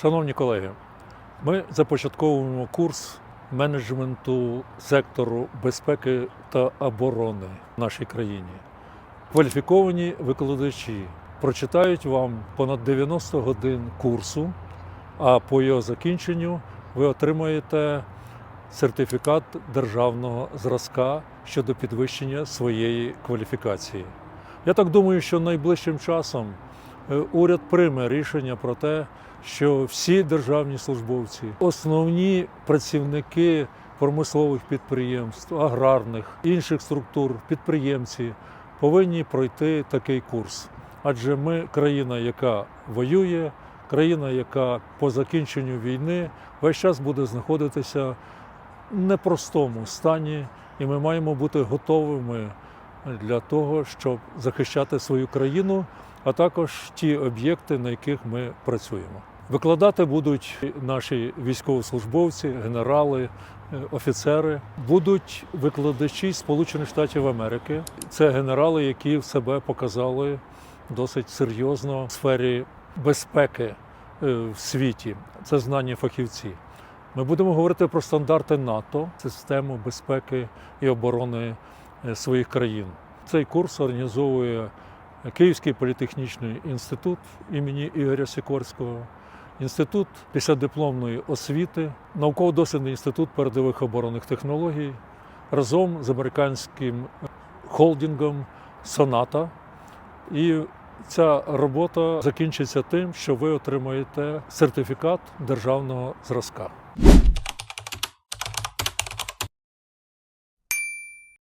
Шановні колеги, ми започатковуємо курс менеджменту сектору безпеки та оборони в нашій країні. Кваліфіковані викладачі прочитають вам понад 90 годин курсу, а по його закінченню ви отримаєте сертифікат державного зразка щодо підвищення своєї кваліфікації. Я так думаю, що найближчим часом уряд прийме рішення про те, що всі державні службовці, основні працівники промислових підприємств, аграрних, інших структур, підприємці повинні пройти такий курс. Адже ми країна, яка воює, країна, яка по закінченню війни весь час буде знаходитися в непростому стані, і ми маємо бути готовими для того, щоб захищати свою країну, а також ті об'єкти, на яких ми працюємо. Викладати будуть наші військовослужбовці, генерали, е, офіцери, будуть викладачі Сполучених Штатів Америки. Це генерали, які себе показали досить серйозно в сфері безпеки е, в світі. Це знані фахівці. Ми будемо говорити про стандарти НАТО, систему безпеки і оборони е, своїх країн. Цей курс організовує Київський політехнічний інститут імені Ігоря Сікорського, інститут післядипломної освіти, науково-дослідний інститут передових оборонних технологій разом з американським холдингом Соната. І ця робота закінчиться тим, що ви отримаєте сертифікат державного зразка.